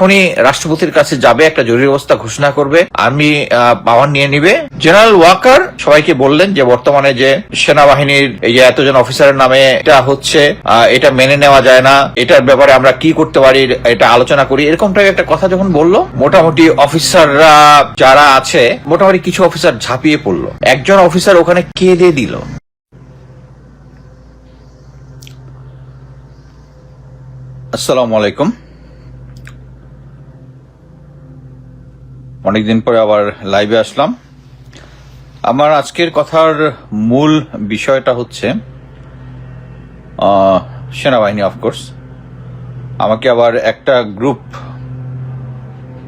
এখনই রাষ্ট্রপতির কাছে যাবে, একটা জরুরি অবস্থা ঘোষণা করবে। আর্মি পাওয়ার নিয়ে নিবে। জেনারেল ওয়াকার সবাইকে বললেন যে, বর্তমানে যে সেনাবাহিনীর এই যে এতজন অফিসারের নামে এটা হচ্ছে এটা মেনে নেওয়া যায় না। এটার ব্যাপারে আমরা কি করতে পারি, এটা আলোচনা করি। এরকম টাইপের একটা কথা যখন বলল, মোটামুটি অফিসাররা যারা আছে, মোটামুটি কিছু অফিসার ঝাঁপিয়ে পড়ল। একজন অফিসার ওখানে কেঁদে দিল। আসসালামু আলাইকুম। অনেকদিন পরে আবার লাইভে আসলাম। আমার আজকের কথার মূল বিষয়টা হচ্ছে সেনাবাহিনী অফকোর্স আমাকে আবার একটা গ্রুপ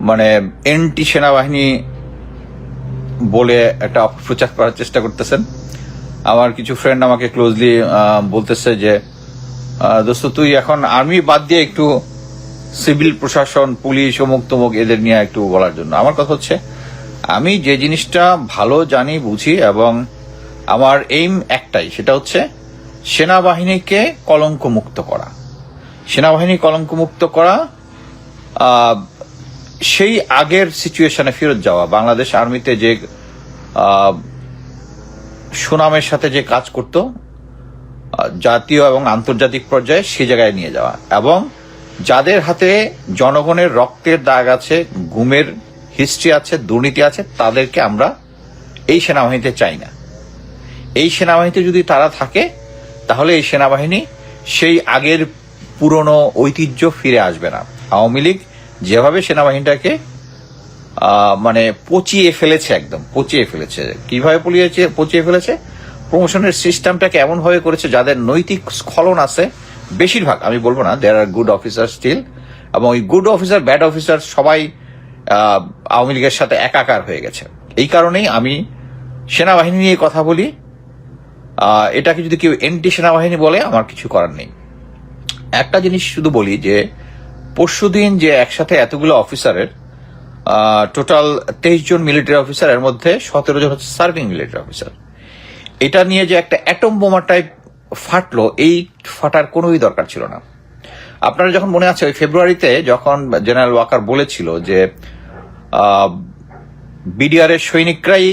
মানে এনটি সেনাবাহিনী বলে একটা অপপ্রচার করার চেষ্টা করতেছেন। আমার কিছু ফ্রেন্ড আমাকে ক্লোজলি বলতেছে যে দোস্ত, তুই এখন আর্মি বাদ দিয়ে একটু সিভিল প্রশাসন, পুলিশ, অমুক তমুক এদের নিয়ে একটু বলার জন্য। আমার কথা হচ্ছে, আমি যে জিনিসটা ভালো জানি, বুঝি, এবং আমার এইম একটাই, সেটা হচ্ছে সেনাবাহিনীকে কলঙ্ক মুক্ত করা। সেনাবাহিনী কলঙ্ক মুক্ত করা সেই আগের সিচুয়েশনে ফেরত যাওয়া। বাংলাদেশ আর্মিতে যে সুনামের সাথে যে কাজ করত জাতীয় এবং আন্তর্জাতিক পর্যায়ে সে জায়গায় নিয়ে যাওয়া। এবং যাদের হাতে জনগণের রক্তের দাগ আছে, গুমের হিস্ট্রি আছে, দুর্নীতি আছে, তাদেরকে আমরা এই সেনাবাহিনীতে চাই না। এই সেনাবাহিনীতে যদি তারা থাকে, তাহলে এই সেনাবাহিনী সেই আগের পুরনো ঐতিহ্য ফিরে আসবে না। আওয়ামী লীগ যেভাবে সেনাবাহিনীটাকে মানে পচিয়ে ফেলেছে একদম, পচিয়ে ফেলেছে। কীভাবে পলিয়েছে, পচিয়ে ফেলেছে? প্রমোশনের সিস্টেমটাকে এমন ভাবে করেছে যাদের নৈতিক স্খলন আছে বেশিরভাগ, আমি বলব না there are good officer still এবং ওই গুড অফিসার ব্যাড অফিসার সবাই আওয়ামী লীগের সাথে একাকার হয়ে গেছে। এই কারণেই আমি সেনাবাহিনী নিয়ে কথা বলি। এটাকে যদি কেউ এনটি সেনাবাহিনী বলে, আমার কিছু করার নেই। একটা জিনিস শুধু বলি যে পরশুদিন যে একসাথে এতগুলো অফিসারের টোটাল তেইশ জন মিলিটারি অফিসার এর মধ্যে সতেরো জন হচ্ছে সার্ভিং মিলিটারি অফিসার এটা নিয়ে যে একটা অ্যাটম বোমা টাইপ ফাটলো, এই ফাটার কোনোই দরকার ছিল না। আপনারা যখন মনে আছে, ওই ফেব্রুয়ারিতে যখন জেনারেল ওয়াকার বলেছিল যে বিডিআর এর সৈনিকরাই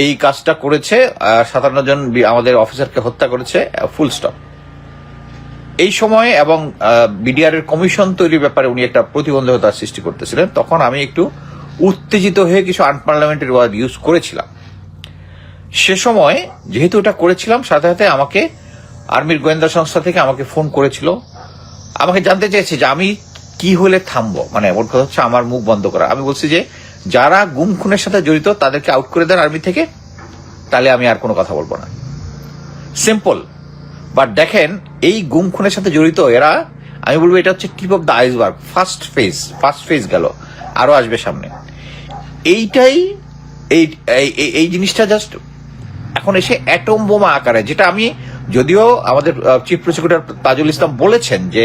এই কাজটা করেছে সাতান্ন জন আমাদের অফিসারকে হত্যা করেছে, ফুল স্টপ। এই সময়ে এবং বিডিআর এর কমিশন তৈরির ব্যাপারে উনি একটা প্রতিবন্ধকতা সৃষ্টি করতেছিলেন, তখন আমি একটু উত্তেজিত হয়ে কিছু আনপার্লামেন্টারি ওয়ার্ড ইউজ করেছিলাম। সে সময় যেহেতু এটা করেছিলাম, সাথে সাথে আমাকে আর্মির গোয়েন্দা সংস্থা থেকে আমাকে ফোন করেছিল। আমাকে জানতে চেয়েছে যে আমি কি হলে থামবো? মানে ওর কথা হচ্ছে আমার মুখ বন্ধ করা। আমি বলছি যে, যারা গুম খুনের সাথে জড়িত, তাদেরকে আউট করে দেন আর্মি থেকে, তাহলে আমি আর কোনো কথা বলব না। সিম্পল বাট দেখেন, এই গুম খুনের সাথে জড়িত, এরা, আমি বলব এটা হচ্ছে tip of the iceberg first phase first phase গেল, আরও আসবে সামনে। এইটাই, এই, এই- এই- এই জিনিসটা জাস্ট এখন এসে অ্যাটম বোমা আকারে, যেটা আমি যদিও আমাদের চিফ প্রসিকিউটর তাজুল ইসলাম বলেছেন যে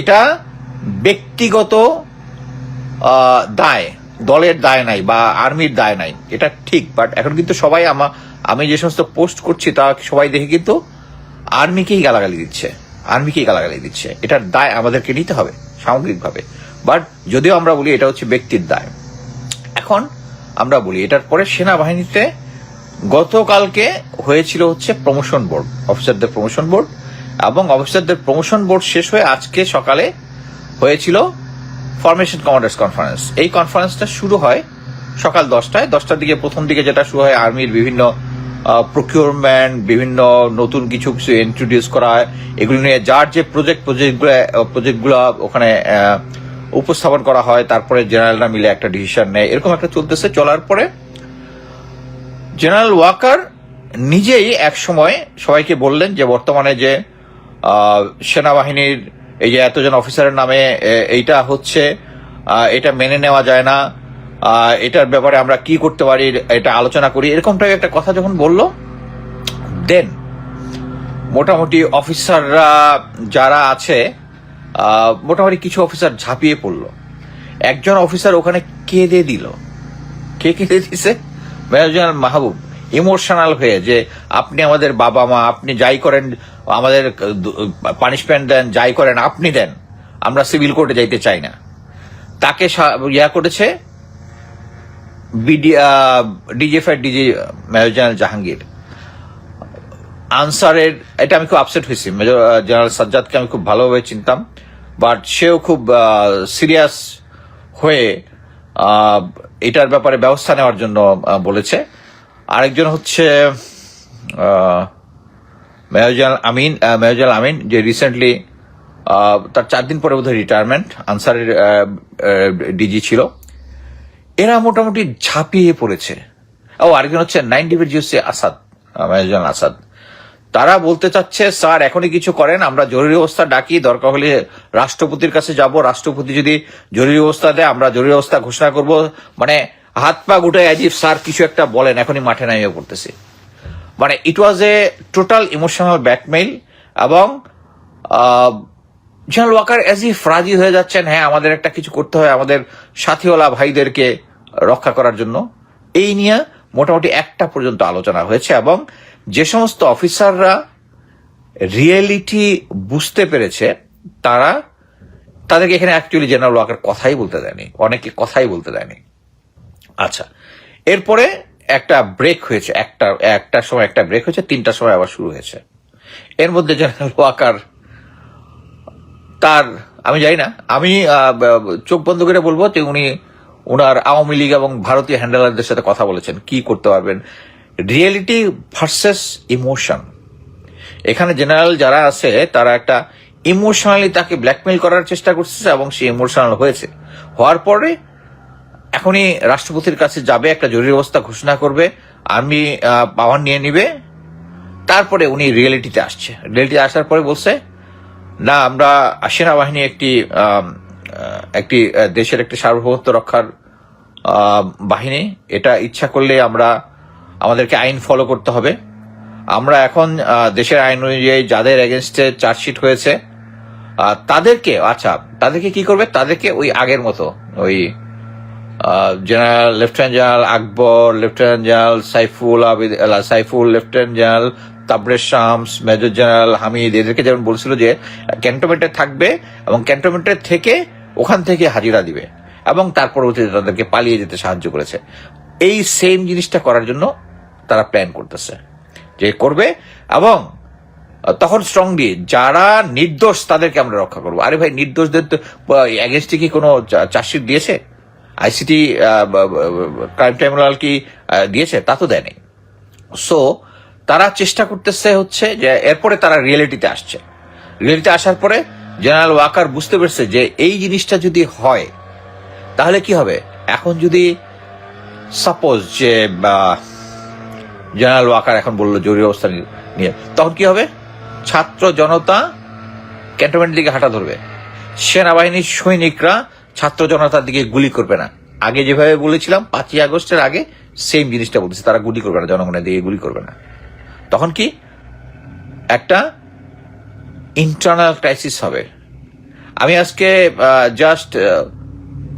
এটা ব্যক্তিগত দায়, দলের দায় নাই বা আর্মির দায় নাই, এটা ঠিক বাট এখন কিন্তু সবাই আমা, আমি যে সমস্ত পোস্ট করছি তা সবাই দেখে কিন্তু আর্মিকেই গালাগালি দিচ্ছে, আর্মিকেই গালাগালি দিচ্ছে, এটার দায় আমাদেরকে নিতে হবে, সামগ্রিকভাবে বাট যদিও আমরা বলি এটা হচ্ছে ব্যক্তির দায়, এখন আমরা বলি এটার পরে সেনাবাহিনীতে গতকালকে হয়েছিল হচ্ছে প্রমোশন বোর্ড অফিসারদের প্রমোশন বোর্ড এবং অফিসারদের প্রমোশন বোর্ড শেষ হয়ে আজকে সকালে হয়েছিল ফরমেশন কমান্ডার্স কনফারেন্স এই কনফারেন্সটা শুরু হয় সকাল দশটায়। দশটার দিকে প্রথম দিকে যেটা শুরু হয় আর্মির বিভিন্ন প্রকিউরমেন্ট বিভিন্ন নতুন কিছু কিছু ইন্ট্রোডিউস করা হয়। এগুলো নিয়ে যার যে প্রজেক্ট প্রজেক্টগুলো প্রজেক্টগুলো ওখানে উপস্থাপন করা হয়, তারপরে জেনারেলরা মিলে একটা ডিসিশন নেয়। এরকম একটা চলতেছে। চলার পরে জেনারেল ওয়াকার নিজেই এক সময় সবাইকে বললেন যে বর্তমানে যে সেনাবাহিনীর এই যে এতজন অফিসারের নামে এইটা হচ্ছে এটা মেনে নেওয়া যায় না এটার ব্যাপারে আমরা কি করতে পারি, এটা আলোচনা করি এরকম টাইপের একটা কথা যখন বলল দেন মোটামুটি অফিসাররা যারা আছে মোটামুটি কিছু অফিসার ঝাঁপিয়ে পড়ল। একজন অফিসার ওখানে কেঁদে দিল? কে কেঁদে দিছে? মেজর মাহবুব, ইমোশনাল হয়ে যে আপনি আমাদের বাবা মা, আপনি যাই করেন, আমাদের পানিশমেন্ট দেন, যাই করেন, আপনি দেন, আমরা সিভিল কোর্টে যাইতে চাই না। তাকে ইয়া করেছে BD DGFI DG major general Jahangir আনসারের এটা আমি খুব আপসেট হয়েছি। মেজর জেনারেল সাজ্জাদকে আমি খুব ভালোভাবে চিনতাম বাট সেও খুব সিরিয়াস হয়ে এটার ব্যাপারে ব্যবস্থা নেওয়ার জন্য বলেছে। আরেকজন হচ্ছে জেনারেল আমিন জেনারেল আমিন, যে রিসেন্টলি তার চার দিন পরে বোধহয় রিটায়ারমেন্ট আনসারের ডিজি ছিল। এরা মোটামুটি ঝাঁপিয়ে পড়েছে। ও, আরেকজন হচ্ছে নাইন ডিভির জিওসি আসাদ জেনারেল আসাদ। তারা বলতে চাচ্ছে, স্যার, এখনই কিছু করেন, আমরা জরুরি অবস্থা ডাকি, দরকার হলে রাষ্ট্রপতির কাছে যাব। রাষ্ট্রপতি যদি জরুরি অবস্থা দেয়, আমরা জরুরি অবস্থা ঘোষণা করব। মানে হাত পা গুটে অ্যাজিব, স্যার, কিছু একটা বলেন, এখনই মাঠে নামিয়ে পড়তেছে। মানে ইট ওয়াজ এ টোটাল ইমোশনাল ব্যাকমেইল এবং জেনারেল ওয়াকার এজ ইফ রাজি হয়ে যাচ্ছেন হ্যাঁ আমাদের একটা কিছু করতে হয়, আমাদের সাথীওয়ালা ভাইদেরকে রক্ষা করার জন্য। এই নিয়ে মোটামুটি একটা পর্যন্ত আলোচনা হয়েছে এবং যে সমস্ত অফিসাররা রিয়েলিটি বুঝতে পেরেছে, তারা তাদেরকে এখানে অ্যাকচুয়ালি জেনারেল ওয়াকার কথাই বলতে দেয়নি অনেকে কথাই বলতে দেয়নি। আচ্ছা এরপরে একটা ব্রেক হয়েছে, একটা একটার সময় একটা ব্রেক হয়েছে তিনটার সময় আবার শুরু হয়েছে। এর মধ্যে জেনারেল ওয়াকার তার, আমি জানি না, আমি চোখ বন্ধ করে বলব যে উনি ওনার আওয়ামী লীগ এবং ভারতীয় হ্যান্ডেলারদের সাথে কথা বলেছেন, কি করতে পারবেন। Reality versus emotion. এখানে জেনারেল যারা আছে, তারা একটা ইমোশনালি তাকে ব্ল্যাকমেল করার চেষ্টা করছে এবং সে ইমোশনাল হয়েছে। হওয়ার পরে এখনই রাষ্ট্রপতির কাছে যাবে, একটা জরুরি অবস্থা ঘোষণা করবে, আর্মি পাওয়ার নিয়ে নিবে। তারপরে উনি রিয়েলিটিতে আসছে। রিয়েলিটি আসার পরে বলছে, না, আমরা সেনাবাহিনী একটি একটি দেশের একটি সার্বভৌমত্ব রক্ষার বাহিনী। এটা ইচ্ছা করলে আমরা আমাদেরকে আইন ফলো করতে হবে। আমরা এখন দেশের আইন অনুযায়ী যাদের এগেনস্টে চার্জশিট হয়েছে তাদেরকে আচ্ছা তাদেরকে কি করবে? তাদেরকে ওই আগের মতো, ওই general lieutenant general Akbar lieutenant general Saiful Abid Saiful lieutenant general Tabrez Shams major general Hamid, এদেরকে যেমন বলছিল যে ক্যান্টনমেন্টে থাকবে এবং ক্যান্টনমেন্টে থেকে ওখান থেকে হাজিরা দিবে এবং তার পরবর্তীতে তাদেরকে পালিয়ে যেতে সাহায্য করেছে। এই সেম জিনিসটা করার জন্য তারা প্ল্যান করতেছে। যে করবে এবং তখন স্ট্রংলি যারা নির্দোষ তাদেরকে আমরা রক্ষা করব। আরে ভাই, নির্দোষদের তো এগেনস্টে কি কোনো চার্জশিট দিয়েছে? আইসিটি ক্রাইম ট্রাইব্যুনাল কি দিয়েছে? তা তো দেয়নি। সো তারা চেষ্টা করতেছে হচ্ছে যে এরপরে তারা রিয়েলিটিতে আসছে। রিয়েলিটি আসার পরে জেনারেল ওয়াকার বুঝতে পেরেছে যে এই জিনিসটা যদি হয়, তাহলে কি হবে? এখন যদি সাপোজ যে জেনারেল ওয়াকার এখন বলল জরুরি অবস্থা নিয়ে। তখন কি হবে? ছাত্র জনতা ক্যান্টনমেন্টের দিকে হাঁটা ধরবে। সেনাবাহিনীর সৈনিকরা ছাত্র জনতার দিকে গুলি করবে না। আগে যেভাবে বলেছিলাম, পাঁচই আগস্টের আগে সেম জিনিসটা বলতেছে, তারা গুলি করবে না, জনগণের দিকে গুলি করবে না। তখন কি? একটা ইন্টারনাল ক্রাইসিস হবে। আমি আজকে জাস্ট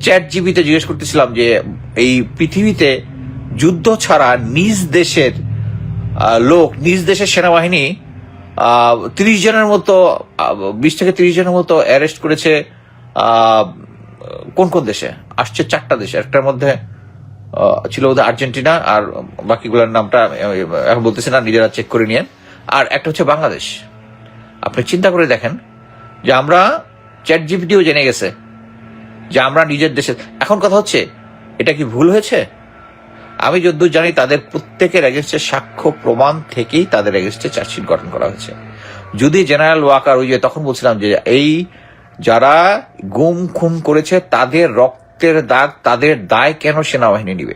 চ্যাট জিবিতে জিজ্ঞেস করতেছিলাম যে, এই পৃথিবীতে যুদ্ধ ছাড়া নিজ দেশের লোক, নিজ দেশের সেনাবাহিনী তিরিশ জনের মতো বিশ থেকে তিরিশ জনের মতো অ্যারেস্ট করেছে কোন কোন দেশে? আসছে চারটা দেশে। একটার মধ্যে ছিল বোধহয় আর্জেন্টিনা আর বাকিগুলোর নামটা এখন বলতেছি না, নিজেরা চেক করে নিয়েন। আর একটা হচ্ছে বাংলাদেশ। আপনি চিন্তা করে দেখেন যে আমরা চ্যাট জিপিটিও জেনে গেছে যে আমরা নিজের দেশে এখন কথা হচ্ছে, এটা কি ভুল হয়েছে? আমি যদ্দূর জানি তাদের প্রত্যেকের এগেনস্টে সাক্ষ্য প্রমাণ থেকেই তাদের এগেনস্টে চার্জশিট গঠন করা হয়েছে। যদি জেনারেল ওয়াকার ওই যে তখন বলছিলাম যে এই যারা গুম খুন করেছে, তাদের রক্তের দাগ, তাদের দায় কেন সেনাবাহিনী নিবে?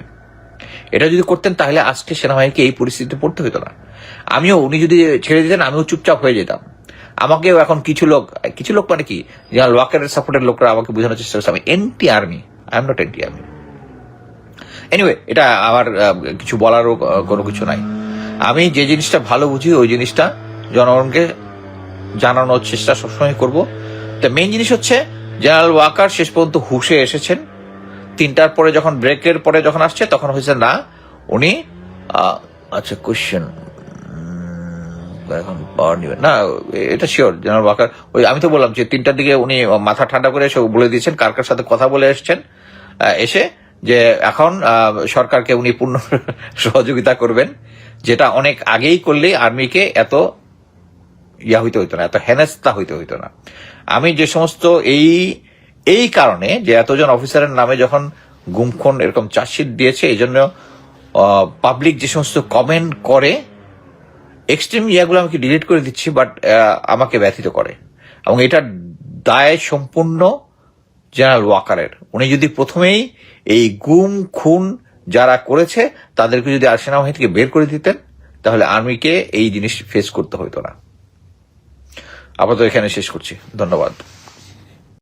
এটা যদি করতেন তাহলে আজকে সেনাবাহিনীকে এই পরিস্থিতিতে পড়তে হতো না। আমিও, উনি যদি ছেড়ে দিতেন, আমিও চুপচাপ হয়ে যেতাম। আমাকেও এখন কিছু লোক কিছু লোক মানে কি? যারা ওয়াকারের সাপোর্টের লোকরা আমাকে বোঝানোর চেষ্টা করছে। আমি anti army I am not anti army anyway এটা আমার কিছু বলারও কোনো কিছু নাই। আমি যে জিনিসটা ভালো বুঝি, ওই জিনিসটা জনগণকে জানানোর চেষ্টা সবসময় করব। তো মেইন জিনিস হচ্ছে জেনারেল ওয়াকার শেষ পর্যন্ত হুশে এসেছেন। তিনটার পরে যখন ব্রেকের পরে যখন আসছে, তখন হয়েছে, না, উনি আচ্ছা কোশ্চেন এখন পাওয়ার না, এটা শিওর জেনারেল ওয়াকার ওই, আমি তো বললাম যে তিনটার দিকে উনি মাথা ঠান্ডা করে এসে বলে দিয়েছেন, কার কার সাথে কথা বলে এসেছেন এসে যে এখন সরকারকে উনি পূর্ণ সহযোগিতা করবেন, যেটা অনেক আগেই করলে আর্মিকে এত ইয়া হইতে হইতো না, এত হেনেস্তা হইতে হইতো না। আমি যে সমস্ত এই এই কারণে যে এতজন অফিসারের নামে যখন গুমখন এরকম চার্জশিট দিয়েছে, এই জন্য পাবলিক যে সমস্ত কমেন্ট করে এক্সট্রিম ইয়াগুলো আমাকে ডিলিট করে দিচ্ছি বাট আমাকে ব্যথিত করে। এবং এটার দায় সম্পূর্ণ জেনারেল ওয়াকারের। উনি যদি প্রথমেই এই গুম, খুন যারা করেছে, তাদেরকে যদি আর সেনাবাহিনী থেকে বের করে দিতেন, তাহলে আর্মিকে এই জিনিস ফেস করতে হতো না। আপাতত এখানে শেষ করছি। ধন্যবাদ।